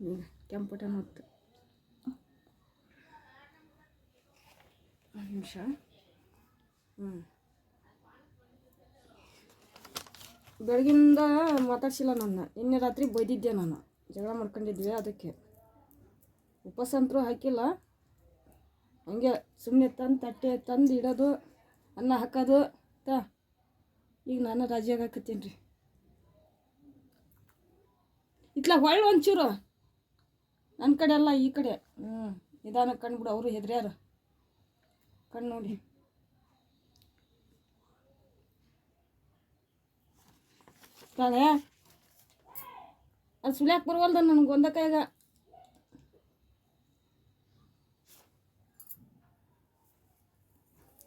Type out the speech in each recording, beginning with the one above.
ಈಗ ಕೆಂಪು ಬಟನ್ ಒತ್ತು ಒಂದು ನಿಮಿಷ. ಹ್ಞೂ ಬೆಳಗಿಂದ ಮಾತಾಡ್ಸಿಲ್ಲ ನನ್ನ. ನಿನ್ನೆ ರಾತ್ರಿ ಬೈದಿದ್ದೆ ನಾನು. ಜಗಳ ಮಾಡ್ಕೊಂಡಿದ್ವಿ ಅದಕ್ಕೆ. ಉಪವಾಸ ಅಂತರೂ ಹಾಕಿಲ್ಲ. ಹಂಗೆ ಸುಮ್ಮನೆ ತಂದು ತಟ್ಟೆ ತಂದು ಇಡೋದು, ಅನ್ನ ಹಾಕೋದು, ತ. ಈಗ ನಾನು ರಾಜಿಯಾಗಕತ್ತೀನಿ ರೀ. ಇತ್ಲ ಹೊಳ್ಳಿ ಒಂಚೂರು. ನನ್ನ ಕಡೆ ಅಲ್ಲ, ಈ ಕಡೆ. ಹ್ಞೂ ಕಣ್ಣು ಕಣ್ಬಿಡು ಅವರು ಹೆದ್ರ್ಯಾರ. ಕಣ್ಣು ನೋಡಿ. ಕಾಳೆ ಅದು ಸುಳ್ಯಾಕೆ ಬರುವಲ್ದ ನನಗೆ ಒಂದ ಕೈಗ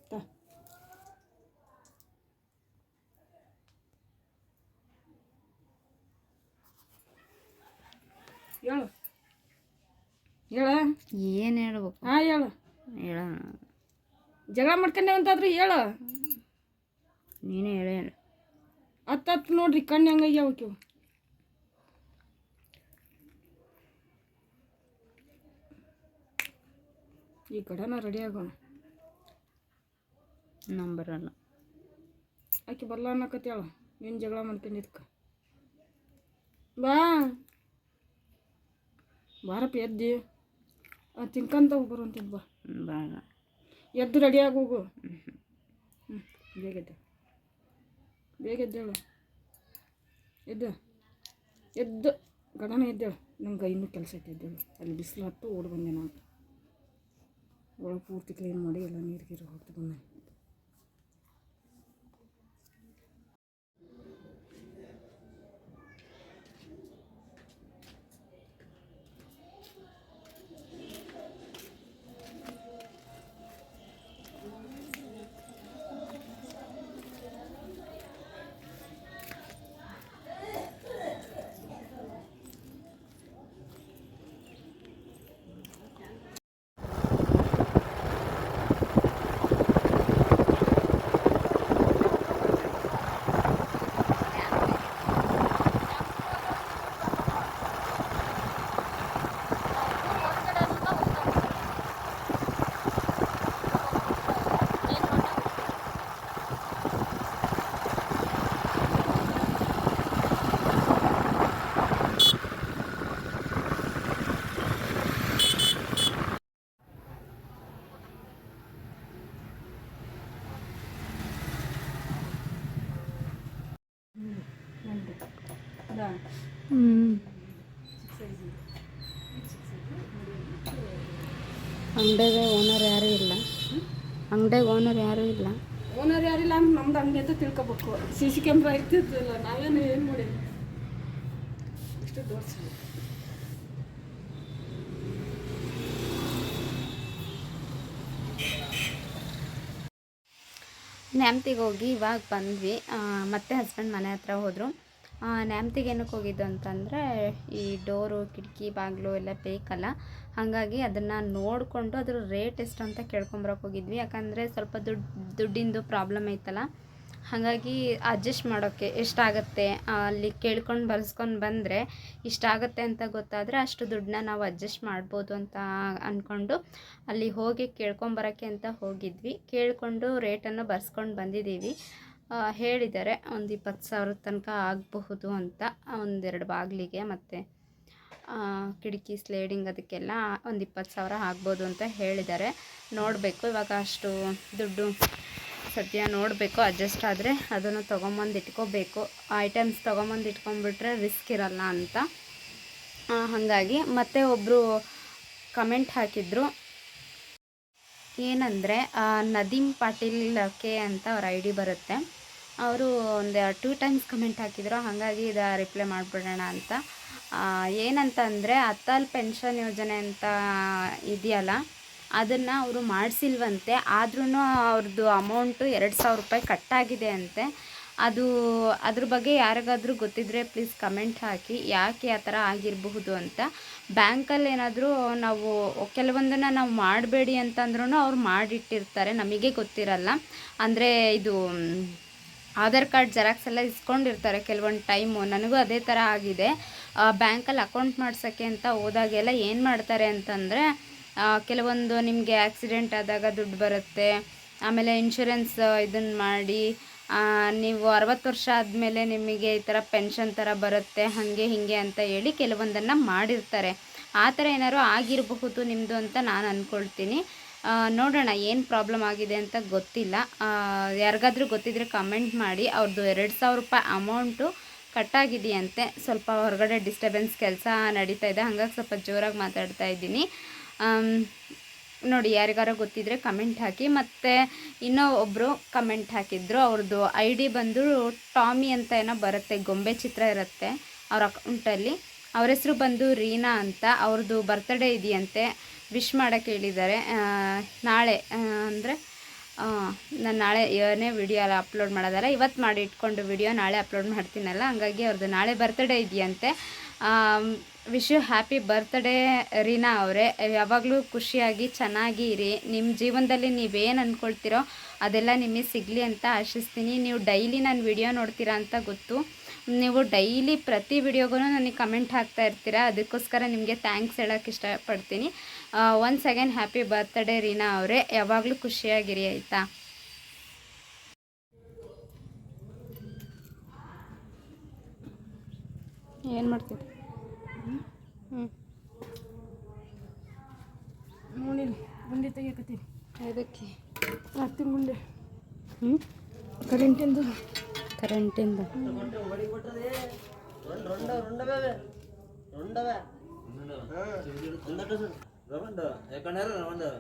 ತಾ. ಹೇಳು ಹೇಳ ಏನು ಹೇಳ್ಬೇಕು? ಹಾಂ ಹೇಳು. ಹೇಳ. ಜಗಳ ಮಾಡ್ಕೊಂಡೆ ಅಂತಾದ್ರೂ ಹೇಳು. ನೀನೇ ಹೇಳ ಹತ್ತು ಹತ್ತು ನೋಡ್ರಿ ಕಣ್ಣು ಹೆಂಗಾಗ್ಯಾವ ಆಕಿವು ಈ ಕಡೆನ ರೆಡಿ ಆಗೋಣ ನಂಬರಲ್ಲ ಆಕೆ ಬರಲ್ಲ ಅನ್ನಕತ್ಯಾಳ ನೀನು ಜಗಳ ಮಾಡ್ಕೊಂಡಿದ್ಕ ಬಾ. ಬಾರಪ್ಪ ಎದ್ದಿ. ಆ, ಹೋಗೋರು ಬರುವಂತೀನಿ ಬಾ ಬಾಗ ಎದ್ದು ರೆಡಿಯಾಗಿ ಹೋಗು. ಹ್ಞೂ ಬೇಗ ಎದ್ದೆ. ಬೇಗ ಎದ್ದೇಳು ಎದ್ದು. ಎದ್ದು. ಗಡನ ಎದ್ದೇಳು ನಂಗೆ ಇನ್ನೂ ಕೆಲಸ ಐತೆ ಎದ್ದೇಳು ಅಲ್ಲಿ ಬಿಸಿಲು ಹತ್ತು ಓಡಿ ಬಂದೆ ನಾನು. ಒಳಗೆ ಪೂರ್ತಿ ಕ್ಲೀನ್ ಮಾಡಿ ಎಲ್ಲ ನೀರು ಗೀರು ಹೊತ್ತು ಬಂದೆ. ಅಂಗಡಿಗೆ ಓನರ್ ಯಾರೂ ಇಲ್ಲ. ಅಂಗಡಿಗೆ ಓನರ್ ಯಾರೂ ಇಲ್ಲ. ಓನರ್ ಯಾರಿಲ್ಲ ಅಂತ ನಮ್ದು ಹಂಗೆ ಅಂತ ತಿಳ್ಕೊಬೇಕು. ಸಿ ಸಿ ಕ್ಯಾಮ್ರಾ ಇರ್ತಿದ್ದಿಲ್ಲ ನಾವೇನು ಏನು ಮಾಡಿ ಇಷ್ಟು ತೋರಿಸಿ ನ್ಯಾಮ್ತಿಗೆ ಹೋಗಿ ಇವಾಗ ಬಂದ್ವಿ. ಮತ್ತೆ ಹಸ್ಬೆಂಡ್ ಮನೆ ಹತ್ರ ಹೋದರು. ನ್ಯಾಮ್ತಿಗೆ ಏನಕ್ಕೆ ಹೋಗಿದ್ದು ಅಂತಂದರೆ ಈ ಡೋರು, ಕಿಟಕಿ, ಬಾಗಿಲು ಎಲ್ಲ ಬೇಕಲ್ಲ. ಹಾಗಾಗಿ ಅದನ್ನು ನೋಡಿಕೊಂಡು ಅದ್ರ ರೇಟ್ ಎಷ್ಟು ಅಂತ ಕೇಳ್ಕೊಂಬರಕ್ಕೆ ಹೋಗಿದ್ವಿ. ಯಾಕಂದರೆ ಸ್ವಲ್ಪ ದುಡ್ಡು ದುಡ್ಡಿಂದು ಪ್ರಾಬ್ಲಮ್ ಐತಲ್ಲ. ಹಾಗಾಗಿ ಅಡ್ಜಸ್ಟ್ ಮಾಡೋಕ್ಕೆ ಎಷ್ಟಾಗುತ್ತೆ ಅಲ್ಲಿ ಕೇಳ್ಕೊಂಡು ಬರ್ಸ್ಕೊಂಡು ಬಂದರೆ ಇಷ್ಟಾಗುತ್ತೆ ಅಂತ ಗೊತ್ತಾದರೆ ಅಷ್ಟು ದುಡ್ಡನ್ನ ನಾವು ಅಡ್ಜಸ್ಟ್ ಮಾಡ್ಬೋದು ಅಂತ ಅಂದ್ಕೊಂಡು ಅಲ್ಲಿ ಹೋಗಿ ಕೇಳ್ಕೊಂಬರೋಕ್ಕೆ ಅಂತ ಹೋಗಿದ್ವಿ. ಕೇಳಿಕೊಂಡು ರೇಟನ್ನು ಬರ್ಸ್ಕೊಂಡು ಬಂದಿದ್ದೀವಿ. ಹೇಳಿದ್ದಾರೆ ಒಂದು ಇಪ್ಪತ್ತು ಸಾವಿರದ ತನಕ ಆಗಬಹುದು ಅಂತ ಒಂದೆರಡು ಬಾಗಿಲಿಗೆ ಮತ್ತು ಕಿಟಕಿ, ಸ್ಲೇಡಿಂಗ್ ಅದಕ್ಕೆಲ್ಲ ಒಂದು ಇಪ್ಪತ್ತು ಸಾವಿರ ಆಗ್ಬೋದು ಅಂತ ಹೇಳಿದ್ದಾರೆ ನೋಡಬೇಕು. ಇವಾಗ ಅಷ್ಟು ದುಡ್ಡು ಸದ್ಯ ನೋಡಬೇಕು, ಅಡ್ಜಸ್ಟ್ ಆದರೆ ಅದನ್ನು ತೊಗೊಂಬಂದು ಇಟ್ಕೋಬೇಕು. ಐಟಮ್ಸ್ ತೊಗೊಂಬಂದು ಇಟ್ಕೊಂಡ್ಬಿಟ್ರೆ ರಿಸ್ಕ್ ಇರಲ್ಲ ಅಂತ. ಹಾಗಾಗಿ ಮತ್ತೆ ಒಬ್ಬರು ಕಮೆಂಟ್ ಹಾಕಿದ್ರು, ಏನಂದರೆ ನದೀಮ್ ಪಾಟೀಲ್ ಕೆ ಅಂತ ಅವ್ರ ಐ ಡಿ ಬರುತ್ತೆ. ಅವರು ಒಂದು ಟೂ ಟೈಮ್ಸ್ ಕಮೆಂಟ್ ಹಾಕಿದ್ರು, ಹಾಗಾಗಿ ಇದು ರಿಪ್ಲೈ ಮಾಡಿಬಿಡೋಣ ಅಂತ. ಏನಂತ ಅಂದರೆ ಅಟಲ್ ಪೆನ್ಷನ್ ಯೋಜನೆ ಅಂತ ಇದೆಯಲ್ಲ, ಅದನ್ನು ಅವರು ಮಾಡಿಸಿಲ್ವಂತೆ ಆದ್ರೂ ಅವ್ರದ್ದು ಅಮೌಂಟು ಎರಡು ಸಾವಿರ ರೂಪಾಯಿ ಕಟ್ಟಾಗಿದೆ ಅಂತೆ. ಅದು, ಅದ್ರ ಬಗ್ಗೆ ಯಾರಿಗಾದರೂ ಗೊತ್ತಿದ್ದರೆ ಪ್ಲೀಸ್ ಕಮೆಂಟ್ ಹಾಕಿ, ಯಾಕೆ ಆ ಥರ ಆಗಿರಬಹುದು ಅಂತ. ಬ್ಯಾಂಕಲ್ಲಿ ಏನಾದರೂ ನಾವು, ಕೆಲವೊಂದನ್ನು ನಾವು ಮಾಡಬೇಡಿ ಅಂತಂದ್ರೂ ಅವ್ರು ಮಾಡಿಟ್ಟಿರ್ತಾರೆ, ನಮಗೆ ಗೊತ್ತಿರಲ್ಲ. ಅಂದರೆ ಇದು ಆಧಾರ್ ಕಾರ್ಡ್ ಜೆರಾಕ್ಸ್ ಎಲ್ಲ ಇಸ್ಕೊಂಡಿರ್ತಾರೆ ಕೆಲವೊಂದು ಟೈಮು ನನಗೂ ಅದೇ ಥರ ಆಗಿದೆ. ಬ್ಯಾಂಕಲ್ಲಿ ಅಕೌಂಟ್ ಮಾಡ್ಸೋಕ್ಕೆ ಅಂತ ಹೋದಾಗೆಲ್ಲ ಏನು ಮಾಡ್ತಾರೆ ಅಂತಂದರೆ ಕೆಲವೊಂದು ನಿಮಗೆ ಆಕ್ಸಿಡೆಂಟ್ ಆದಾಗ ದುಡ್ಡು ಬರುತ್ತೆ. ಆಮೇಲೆ ಇನ್ಶೂರೆನ್ಸ್ ಇದನ್ನು ಮಾಡಿ ನೀವು ಅರವತ್ತು ವರ್ಷ ಆದಮೇಲೆ ನಿಮಗೆ ಈ ಥರ ಪೆನ್ಷನ್ ಥರ ಬರುತ್ತೆ, ಹಾಗೆ ಹೀಗೆ ಅಂತ ಹೇಳಿ ಕೆಲವೊಂದನ್ನು ಮಾಡಿರ್ತಾರೆ. ಆ ಥರ ಏನಾದ್ರು ಆಗಿರಬಹುದು ನಿಮ್ಮದು ಅಂತ ನಾನು ಅಂದ್ಕೊಳ್ತೀನಿ ನೋಡೋಣ ಏನು ಪ್ರಾಬ್ಲಮ್ ಆಗಿದೆ ಅಂತ ಗೊತ್ತಿಲ್ಲ. ಯಾರಿಗಾದ್ರೂ ಗೊತ್ತಿದ್ರೆ ಕಮೆಂಟ್ ಮಾಡಿ. ಅವ್ರದ್ದು ಎರಡು ಸಾವಿರ ರೂಪಾಯಿ ಅಮೌಂಟು ಕಟ್ಟಾಗಿದೆಯಂತೆ. ಸ್ವಲ್ಪ ಹೊರಗಡೆ ಡಿಸ್ಟರ್ಬೆನ್ಸ್ ಕೆಲಸ ನಡೀತಾ ಇದೆ. ಹಾಗಾಗಿ ಸ್ವಲ್ಪ ಜೋರಾಗಿ ಮಾತಾಡ್ತಾ ಇದ್ದೀನಿ. ನೋಡಿ, ಯಾರಿಗಾರ ಗೊತ್ತಿದ್ರೆ ಕಮೆಂಟ್ ಹಾಕಿ. ಮತ್ತು ಇನ್ನೂ ಒಬ್ಬರು ಕಮೆಂಟ್ ಹಾಕಿದ್ರು. ಅವ್ರದ್ದು ಐ ಡಿ ಬಂದು ಟಾಮಿ ಅಂತ ಏನೋ ಬರುತ್ತೆ. ಗೊಂಬೆ ಚಿತ್ರ ಇರುತ್ತೆ ಅವ್ರ ಅಕೌಂಟಲ್ಲಿ ಅವ್ರ ಹೆಸರು ಬಂದು ರೀನಾ ಅಂತ. ಅವ್ರದ್ದು ಬರ್ತ್ಡೇ ಇದೆಯಂತೆ. ವಿಶ್ ಮಾಡೋಕ್ಕೆ ಹೇಳಿದ್ದಾರೆ. ನಾಳೆ ಅಂದರೆ ನಾನು ನಾಳೆ ಏನೇ ವಿಡಿಯೋ ಅಪ್ಲೋಡ್ ಮಾಡೋದಲ್ಲ ಇವತ್ತು ಮಾಡಿ ಇಟ್ಕೊಂಡು ವಿಡಿಯೋ ನಾಳೆ ಅಪ್ಲೋಡ್ ಮಾಡ್ತೀನಲ್ಲ, ಹಂಗಾಗಿ ಅವ್ರದ್ದು ನಾಳೆ ಬರ್ತ್ಡೇ ಇದೆಯಂತೆ. Wish you happy birthday Reena ಅವರೇ. ಯಾವಾಗಲೂ ಖುಷಿಯಾಗಿ, ಚೆನ್ನಾಗಿ ಇರಿ. ನಿಮ್ಮ ಜೀವನದಲ್ಲಿ ನೀವೇನು ಅಂದ್ಕೊಳ್ತೀರೋ ಅದೆಲ್ಲ ನಿಮಗೆ ಸಿಗಲಿ ಅಂತ ಆಶಿಸ್ತೀನಿ. ನೀವು ಡೈಲಿ ನಾನು ವಿಡಿಯೋ ನೋಡ್ತೀರಾ ಅಂತ ಗೊತ್ತು. ನೀವು ಡೈಲಿ ಪ್ರತಿ ವಿಡಿಯೋಗೂ ನನಗೆ ಕಮೆಂಟ್ ಹಾಕ್ತಾ ಇರ್ತೀರಾ. ಅದಕ್ಕೋಸ್ಕರ ನಿಮಗೆ ಥ್ಯಾಂಕ್ಸ್ ಹೇಳೋಕ್ಕೆ ಇಷ್ಟಪಡ್ತೀನಿ. Once second happy birthday Reena ಅವರೇ. ಯಾವಾಗಲೂ ಖುಷಿಯಾಗಿರಿ ಆಯಿತಾ? ಏನು ಮಾಡ್ತೀವಿ ಹ್ಞೂ ನೋಡಿ ಗುಂಡಿ ತೆಗಿಯಕತ್ತೀನಿ. ಅದಕ್ಕೆ ಗುಂಡೆ. ಹ್ಞೂ ಕರೆಂಟಿಂದು. ಕರೆಂಟಿಂದ. Lavender, ya kan era lavender.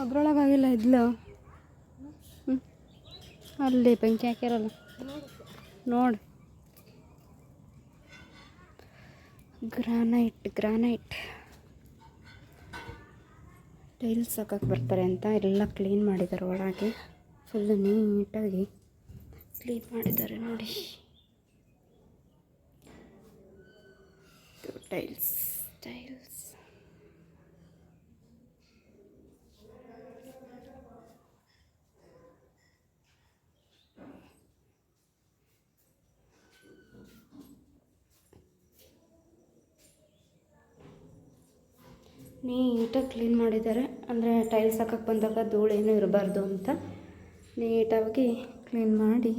ಅದ್ರೊಳಗಾಗಿಲ್ಲ ಇದ್ಲು? ಹ್ಞೂ ಅಲ್ಲಿ ಬೆಂಕಿ ಹಾಕಿರಲ್ಲ ನೋಡಿ. Granite granite. ಟೈಲ್ಸ್ ಹಾಕಕ್ಕೆ ಬರ್ತಾರೆ ಅಂತ ಎಲ್ಲ ಕ್ಲೀನ್ ಮಾಡಿದ್ದಾರೆ ಒಳಗೆ. ಫುಲ್ ನೀಟಾಗಿ ಕ್ಲೀನ್ ಮಾಡಿದ್ದಾರೆ ನೋಡಿ. ಟೈಲ್ಸ್. ಟೈಲ್ಸ್. ನೀಟಾಗಿ ಕ್ಲೀನ್ ಮಾಡಿದ್ದಾರೆ. ಅಂದರೆ ಟೈಲ್ಸ್ ಹಾಕಕ್ಕೆ ಬಂದಾಗ ಧೂಳು ಏನೂ ಇರಬಾರ್ದು ಅಂತ ನೀಟಾಗಿ ಕ್ಲೀನ್ ಮಾಡಿ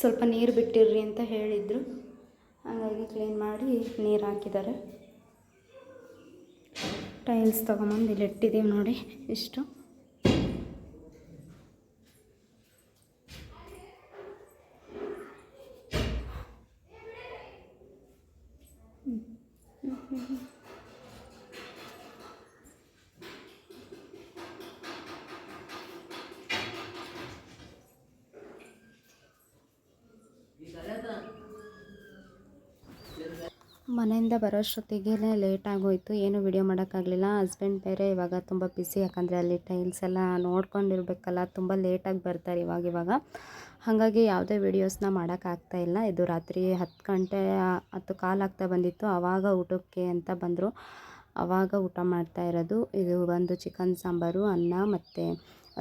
ಸ್ವಲ್ಪ ನೀರು ಬಿಟ್ಟಿರ್ರಿ ಅಂತ ಹೇಳಿದರು. ಹಾಗಾಗಿ ಕ್ಲೀನ್ ಮಾಡಿ ನೀರು ಹಾಕಿದ್ದಾರೆ. ಟೈಲ್ಸ್ ತೊಗೊಂಬಂದು ಇಲ್ಲಿ ಇಟ್ಟಿದ್ದೀವಿ ನೋಡಿ ಇಷ್ಟು. ಮನೆಯಿಂದ ಬರೋಷ್ಟೊತ್ತಿಗೆ ಲೇಟ್ ಆಗೋಯ್ತು. ಏನು ವಿಡಿಯೋ ಮಾಡೋಕ್ಕಾಗಲಿಲ್ಲ. ಹಸ್ಬೆಂಡ್ ಬೇರೆ ಇವಾಗ ತುಂಬ ಬಿಸಿ ಯಾಕಂದರೆ ಅಲ್ಲಿ ಟೈಲ್ಸ್ ಎಲ್ಲ ನೋಡ್ಕೊಂಡಿರ್ಬೇಕಲ್ಲ, ತುಂಬ ಲೇಟಾಗಿ ಬರ್ತಾರೆ ಇವಾಗ ಇವಾಗ. ಹಾಗಾಗಿ ಯಾವುದೇ ವೀಡಿಯೋಸ್ನ ಮಾಡೋಕ್ಕಾಗ್ತಾ ಇಲ್ಲ. ಇದು ರಾತ್ರಿ ಹತ್ತು ಗಂಟೆ, ಹತ್ತು ಆಗ್ತಾ ಬಂದಿತ್ತು. ಆವಾಗ ಊಟಕ್ಕೆ ಅಂತ ಬಂದರು. ಆವಾಗ ಊಟ ಮಾಡ್ತಾ ಇರೋದು. ಇದು ಬಂದು ಚಿಕನ್ ಸಾಂಬಾರು, ಅನ್ನ ಮತ್ತು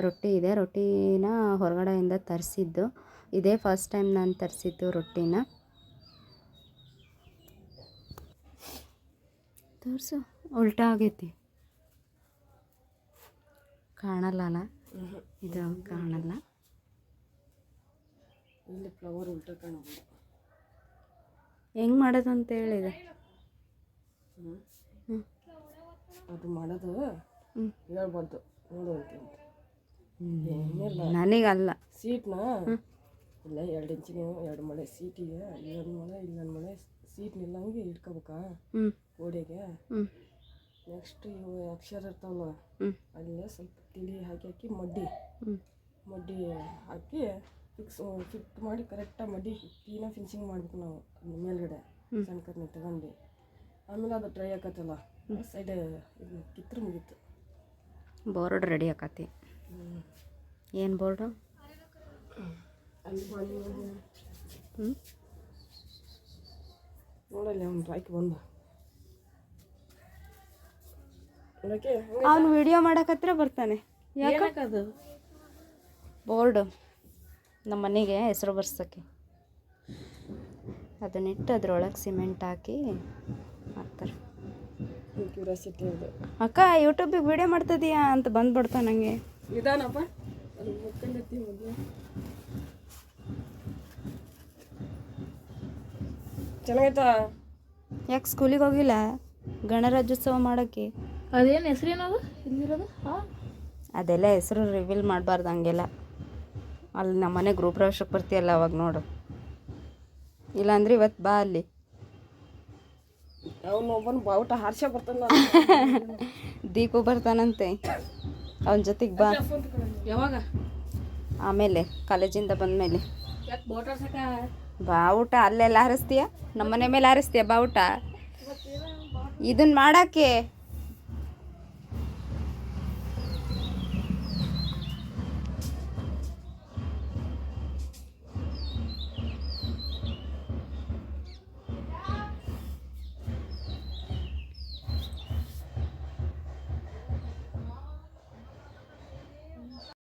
ರೊಟ್ಟಿ ಇದೆ. ರೊಟ್ಟಿನ ಹೊರಗಡೆಯಿಂದ ತರಿಸಿದ್ದು. ಇದೇ ಫಸ್ಟ್ ಟೈಮ್ ನಾನು ತರಿಸಿದ್ದು ರೊಟ್ಟಿನ. ತೋರಿಸು. ಉಲ್ಟಾ ಆಗೈತಿ. ಕಾಣಲ್ಲ ಅಲ್ಲ? ಇದು ಕಾಣಲ್ಲ. ಇಲ್ಲಿ ಫ್ಲವರ್ ಉಲ್ಟ ಕಾಣೋದು ಹೆಂಗೆ ಮಾಡೋದು ಅಂತ ಹೇಳಿದೆ ಅದು ಮಾಡೋದು ಹೇಳ್ಬಾರ್ದು. ನನಗಲ್ಲ. ಸೀಟ್ನ? ಇಲ್ಲ ಎರಡು ಇಂಚಿನ ಎರಡು ಮಳೆ ಸೀಟಿಗೆ ಎರಡು ಮಳೆ ಇಲ್ಲೊಂದು ಮೊಳೆ ಸೀಟ್ ನಿಲ್ಲಂಗೆ ಇಟ್ಕೋಬೇಕಾ? ಹ್ಞೂ ಗೋಡೆಗೆ? ಹ್ಞೂ ನೆಕ್ಸ್ಟ್ ಇವು ಅಕ್ಷರ ಇರ್ತಾವಲ್ಲ ಅಲ್ಲೇ ಸ್ವಲ್ಪ ತಿಳಿ ಹಾಕಿ ಹಾಕಿ ಮಡ್ಡಿ. ಮಡ್ಡಿ ಹಾಕಿ ಫಿಕ್ಸ್ ಫಿಟ್ ಮಾಡಿ ಕರೆಕ್ಟಾಗಿ ಮಡ್ಡಿ ಕ್ಲೀನಾಗಿ ಫಿನಿಶಿಂಗ್ ಮಾಡ್ಬೇಕು ನಾವು ಮೇಲ್ಗಡೆ ಸಣ್ಣ ಕರ್ನೆ ತಗೊಂಡು. ಆಮೇಲೆ ಅದು ಡ್ರೈ ಆಕತ್ತಲ್ಲ ಸೈಡ್ ಇದು ಕಿತ್ರ ಮುಗೀತು. ಬೋರ್ಡ್ ರೆಡಿ ಆಕತಿ. ಏನು ಬೋರ್ಡು ಅಲ್ಲಿ ಹ್ಞೂ ನೋಡಲ್ಲಿ ಅವ್ನು ಬಾಯ್ಕೆ ಬಂದು. ಅವ್ನು ಅವನು ವಿಡಿಯೋ ಮಾಡಕತ್ರ ಬರ್ತಾನೆ. ಯಾಕದು ಬೋರ್ಡ್ ನಮ್ಮ ಮನೆಗೆ ಹೆಸರು ಬರ್ಸೋಕ್ಕೆ. ಅದನ್ನಿಟ್ಟು ಅದ್ರೊಳಗೆ ಸಿಮೆಂಟ್ ಹಾಕಿ ಹಾಕ್ತಾರೆ. ಕ್ಯೂರಿಯಾಸಿಟಿ ಅಕ್ಕ ಯೂಟ್ಯೂಬಿಗೆ ವಿಡಿಯೋ ಮಾಡ್ತಿದೀಯಾ ಅಂತ ಬಂದ್ಬಿಡ್ತಾನೆ ನನಗೆ ನಿಧಾನಪ್ಪ. ಚೆನ್ನಾಗೈತಾ? ಯಾಕೆ ಸ್ಕೂಲಿಗೆ ಹೋಗಿಲ್ಲ? ಗಣರಾಜ್ಯೋತ್ಸವ ಮಾಡೋಕ್ಕೆ ಅದೇನು ಹೆಸರೇನದು ಹಿಂದಿರೋದು ಹಾಂ. ಅದೆಲ್ಲ ಹೆಸರು ರಿವೀಲ್ ಮಾಡಬಾರ್ದು ಹಂಗೆಲ್ಲ. ಅಲ್ಲಿ ನಮ್ಮ ಮನೆ ಗ್ರೂಪ್ ಪ್ರವೇಶಕ್ಕೆ ಬರ್ತೀಯಲ್ಲ ಅವಾಗ ನೋಡು. ಇಲ್ಲಾಂದ್ರೆ ಇವತ್ತು ಬಾ ಅಲ್ಲಿ. ಅವನೊಬ್ಬನ ಒಬ್ಬನು ಬಾವುಟ ಹಾರ್ಸ ಬರ್ತಾನ. ದೀಪು ಬರ್ತಾನಂತೆ. ಅವನ ಜೊತೆಗೆ ಬಾ. ಯಾವಾಗ? ಆಮೇಲೆ ಕಾಲೇಜಿಂದ ಬಂದಮೇಲೆ. ಯಾಕೆ ಬೋಟರ್ ಸಾಕ ಬಾವುಟ ಅಲ್ಲೆಲ್ಲ ಹಾರಿಸ್ತೀಯ ನಮ್ಮ ಮನೆ ಮೇಲೆ ಹಾರಿಸ್ತೀಯ ಬಾವುಟ ಇದನ್ನ ಮಾಡಕ್ಕೆ?